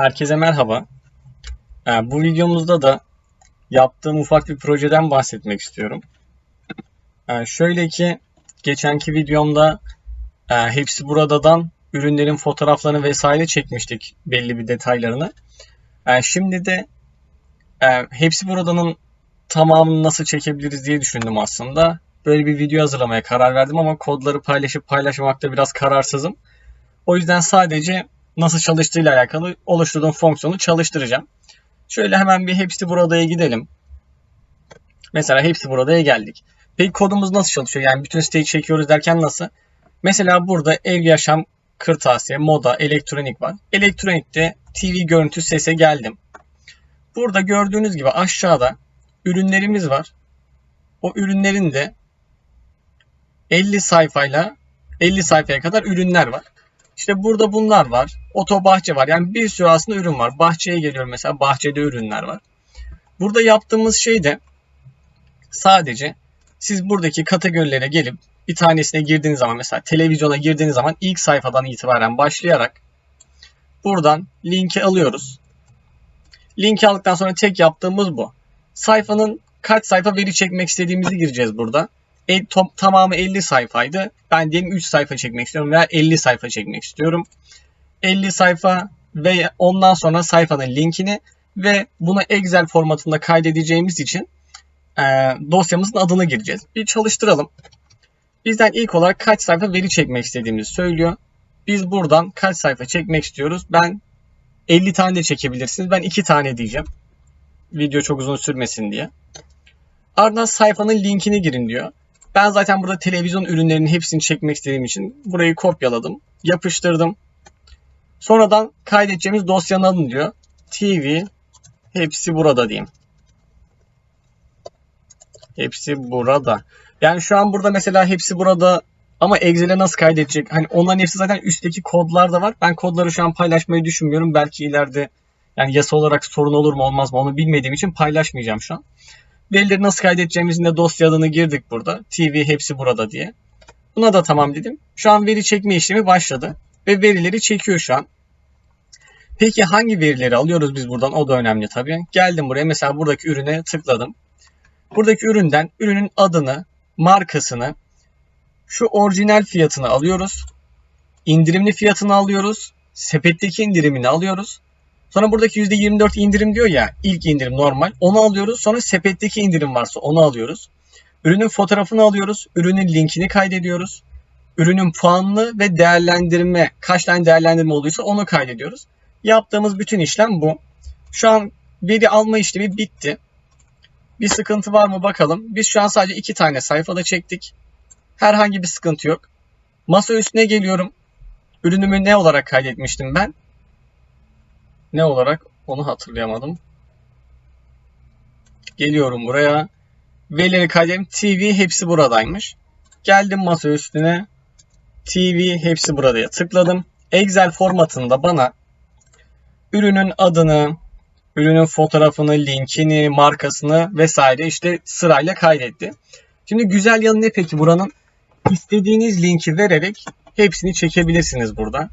Herkese merhaba. Ee, Bu videomuzda da yaptığım ufak bir projeden bahsetmek istiyorum. Ee, Şöyle ki geçenki videomda e, hepsi buradadan ürünlerin fotoğraflarını vesaire çekmiştik belli bir detaylarını. Ee, Şimdi de e, hepsi buradanın tamamını nasıl çekebiliriz diye düşündüm aslında. Böyle bir video hazırlamaya karar verdim ama kodları paylaşıp paylaşmamakta biraz kararsızım. O yüzden sadece nasıl çalıştığıyla alakalı oluşturduğum fonksiyonu çalıştıracağım. Şöyle hemen bir hepsi buradaya gidelim. Mesela hepsi buradaya geldik. Peki kodumuz nasıl çalışıyor? Yani bütün siteyi çekiyoruz derken nasıl? Mesela burada ev, yaşam, kırtasiye, moda, elektronik var. Elektronikte TV görüntü sese geldim. Burada gördüğünüz gibi aşağıda ürünlerimiz var. O ürünlerin de 50 sayfayla 50 sayfaya kadar ürünler var. İşte burada bunlar var. Oto bahçe var. Yani bir sürü aslında ürün var. Bahçeye geliyorum mesela. Bahçede ürünler var. Burada yaptığımız şey de sadece siz buradaki kategorilere gelip bir tanesine girdiğiniz zaman mesela televizyona girdiğiniz zaman ilk sayfadan itibaren başlayarak buradan linki alıyoruz. Linki aldıktan sonra tek yaptığımız bu. Sayfanın kaç sayfa veri çekmek istediğimizi gireceğiz burada. E, to- tamamı 50 sayfaydı. Ben diyelim 3 sayfa çekmek istiyorum veya 50 sayfa çekmek istiyorum. 50 sayfa ve ondan sonra sayfanın linkini ve bunu Excel formatında kaydedeceğimiz için e, dosyamızın adını gireceğiz. Bir çalıştıralım. Bizden ilk olarak kaç sayfa veri çekmek istediğimizi söylüyor. Biz buradan kaç sayfa çekmek istiyoruz? Ben 50 tane de çekebilirsiniz. Ben 2 tane diyeceğim. Video çok uzun sürmesin diye. Ardından sayfanın linkini girin diyor. Ben zaten burada televizyon ürünlerinin hepsini çekmek istediğim için burayı kopyaladım. Yapıştırdım. Sonradan kaydedeceğimiz dosyanın adını diyor. TV hepsi burada diyeyim. Hepsi burada. Yani şu an burada mesela hepsi burada ama Excel'e nasıl kaydedecek? Hani onların hepsi zaten üstteki kodlar da var. Ben kodları şu an paylaşmayı düşünmüyorum. Belki ileride yani yasa olarak sorun olur mu olmaz mı onu bilmediğim için paylaşmayacağım şu an. Verileri nasıl kaydedeceğimizin de dosya adını girdik burada. TV hepsi burada diye. Buna da tamam dedim. Şu an veri çekme işlemi başladı. Ve verileri çekiyor şu an. Peki hangi verileri alıyoruz biz buradan? O da önemli tabii. Geldim buraya mesela buradaki ürüne tıkladım. Buradaki üründen ürünün adını, markasını, şu orijinal fiyatını alıyoruz. İndirimli fiyatını alıyoruz. Sepetteki indirimini alıyoruz. Sonra buradaki %24 indirim diyor ya ilk indirim normal. Onu alıyoruz. Sonra sepetteki indirim varsa onu alıyoruz. Ürünün fotoğrafını alıyoruz. Ürünün linkini kaydediyoruz. Ürünün puanını ve değerlendirme kaç tane değerlendirme olduysa onu kaydediyoruz. Yaptığımız bütün işlem bu. Şu an veri alma işlemi bitti. Bir sıkıntı var mı bakalım. Biz şu an sadece iki tane sayfada çektik. Herhangi bir sıkıntı yok. Masa üstüne geliyorum. Ürünümü ne olarak kaydetmiştim ben? Ne olarak onu hatırlayamadım. Geliyorum buraya. Verileri kaydedim. TV hepsi buradaymış. Geldim masa üstüne. TV hepsi buradaya tıkladım. Excel formatında bana ürünün adını, ürünün fotoğrafını, linkini, markasını vesaire işte sırayla kaydetti. Şimdi güzel yanı ne peki buranın? İstediğiniz linki vererek hepsini çekebilirsiniz burada.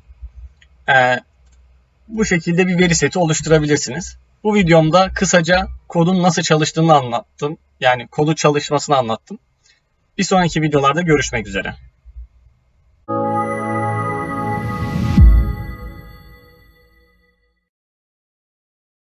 Ee, bu şekilde bir veri seti oluşturabilirsiniz. Bu videomda kısaca kodun nasıl çalıştığını anlattım. Yani kodu çalışmasını anlattım. Bir sonraki videolarda görüşmek üzere.